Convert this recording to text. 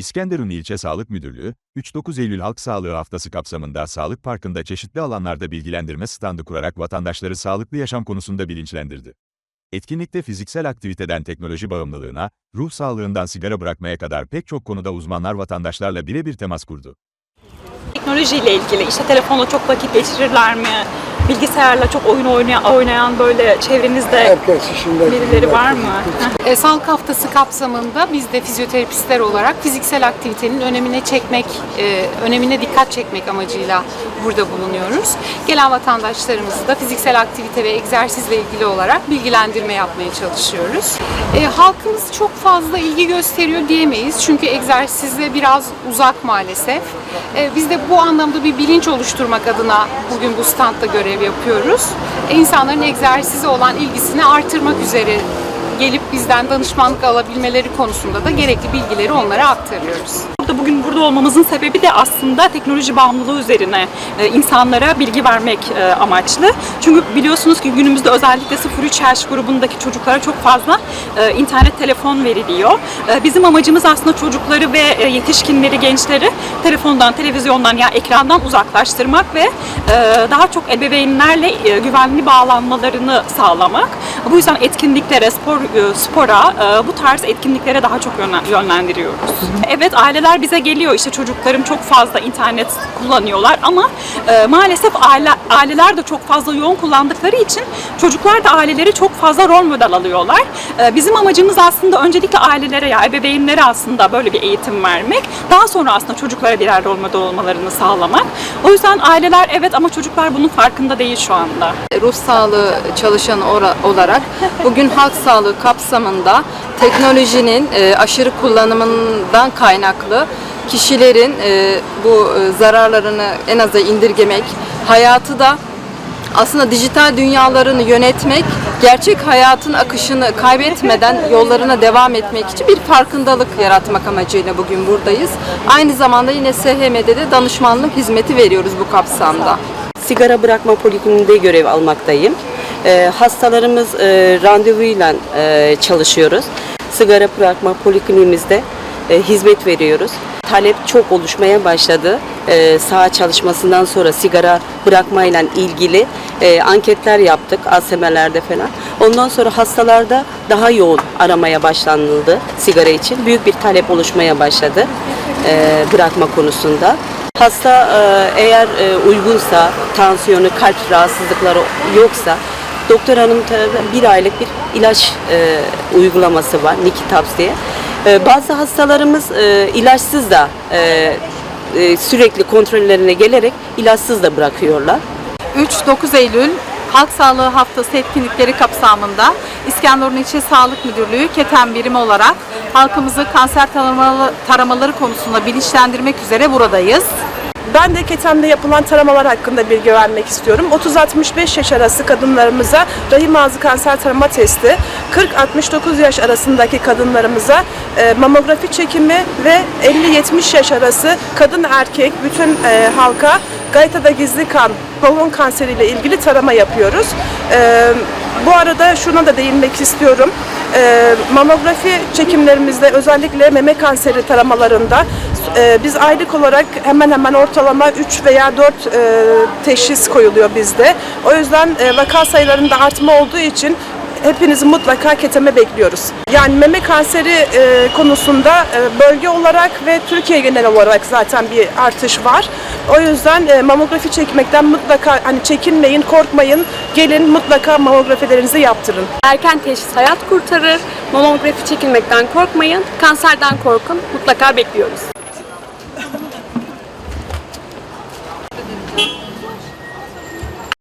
İskenderun İlçe Sağlık Müdürlüğü, 3-9 Eylül Halk Sağlığı Haftası kapsamında Sağlık Parkı'nda çeşitli alanlarda bilgilendirme standı kurarak vatandaşları sağlıklı yaşam konusunda bilinçlendirdi. Etkinlikte fiziksel aktiviteden teknoloji bağımlılığına, ruh sağlığından sigara bırakmaya kadar pek çok konuda uzmanlar vatandaşlarla birebir temas kurdu. Teknolojiyle ilgili işte telefonla çok vakit geçirirler mi? Bilgisayarla çok oyun oynayan, oynayan böyle çevrenizde Herkes işinde. birileri var mı? E, Sağlık Haftası kapsamında biz de fizyoterapistler olarak fiziksel aktivitenin önemine çekmek, e, önemine dikkat çekmek amacıyla burada bulunuyoruz. Gelen vatandaşlarımızı da fiziksel aktivite ve egzersizle ilgili olarak bilgilendirme yapmaya çalışıyoruz. E, halkımız çok fazla ilgi gösteriyor diyemeyiz çünkü egzersize biraz uzak maalesef. E, biz de bu anlamda bir bilinç oluşturmak adına bugün bu standta görev yapıyoruz. E, insanların egzersize olan ilgisini artırmak üzere gelip bizden danışmanlık alabilmeleri konusunda da gerekli bilgileri onlara aktarıyoruz. Burada bugün burada olmamızın sebebi de aslında teknoloji bağımlılığı üzerine e, insanlara bilgi vermek e, amaçlı. Çünkü biliyorsunuz ki günümüzde özellikle 0-3 yaş grubundaki çocuklara çok fazla e, internet telefon veriliyor. Bizim amacımız aslında çocukları ve yetişkinleri, gençleri telefondan, televizyondan ya ekrandan uzaklaştırmak ve daha çok ebeveynlerle güvenli bağlanmalarını sağlamak. Bu yüzden etkinliklere, spor spora, bu tarz etkinliklere daha çok yönlen- yönlendiriyoruz. Evet aileler bize geliyor işte çocuklarım çok fazla internet kullanıyorlar ama e, maalesef aile, aileler de çok fazla yoğun kullandıkları için çocuklar da aileleri çok fazla rol model alıyorlar. E, bizim amacımız aslında öncelikle ailelere ya ebeveynlere aslında böyle bir eğitim vermek. Daha sonra aslında çocuklara birer rol model olmalarını sağlamak. O yüzden aileler evet ama çocuklar bunun farkında değil şu anda. ruh sağlığı çalışanı olarak bugün halk sağlığı kapsamında teknolojinin e, aşırı kullanımından kaynaklı kişilerin e, bu e, zararlarını en aza indirgemek, hayatı da aslında dijital dünyalarını yönetmek, gerçek hayatın akışını kaybetmeden yollarına devam etmek için bir farkındalık yaratmak amacıyla bugün buradayız. Aynı zamanda yine SHM'de de danışmanlık hizmeti veriyoruz bu kapsamda. sigara bırakma polikliniğinde görev almaktayım. Ee, hastalarımız e, randevuyla e, çalışıyoruz. Sigara bırakma polikliniğimizde e, hizmet veriyoruz. Talep çok oluşmaya başladı. E, saha çalışmasından sonra sigara bırakmayla ilgili e, anketler yaptık ASM'lerde falan. Ondan sonra hastalarda daha yoğun aramaya başlanıldı sigara için. Büyük bir talep oluşmaya başladı e, bırakma konusunda. Hasta e, eğer e, uygunsa, tansiyonu, kalp rahatsızlıkları yoksa doktor hanım tarafından bir aylık bir ilaç e, uygulaması var, Nikitaps diye. E, bazı hastalarımız e, ilaçsız da e, e, sürekli kontrollerine gelerek ilaçsız da bırakıyorlar. 3-9 Eylül Halk Sağlığı Haftası etkinlikleri kapsamında İskenderun İlçe Sağlık Müdürlüğü Keten Birimi olarak halkımızı kanser taramaları konusunda bilinçlendirmek üzere buradayız. Ben de Ketem'de yapılan taramalar hakkında bilgi vermek istiyorum. 30-65 yaş arası kadınlarımıza rahim ağzı kanser tarama testi, 40-69 yaş arasındaki kadınlarımıza e, mamografi çekimi ve 50-70 yaş arası kadın erkek bütün e, halka gaytada gizli kan, kolon kanseriyle ilgili tarama yapıyoruz. E, bu arada şuna da değinmek istiyorum. Mamografi çekimlerimizde özellikle meme kanseri taramalarında biz aylık olarak hemen hemen ortalama 3 veya 4 e, teşhis koyuluyor bizde. O yüzden e, vaka sayılarında artma olduğu için hepinizi mutlaka keteme bekliyoruz. Yani meme kanseri e, konusunda e, bölge olarak ve Türkiye genel olarak zaten bir artış var. O yüzden e, mamografi çekmekten mutlaka hani çekinmeyin, korkmayın. Gelin mutlaka mamografilerinizi yaptırın. Erken teşhis hayat kurtarır. Mamografi çekilmekten korkmayın. Kanserden korkun. Mutlaka bekliyoruz.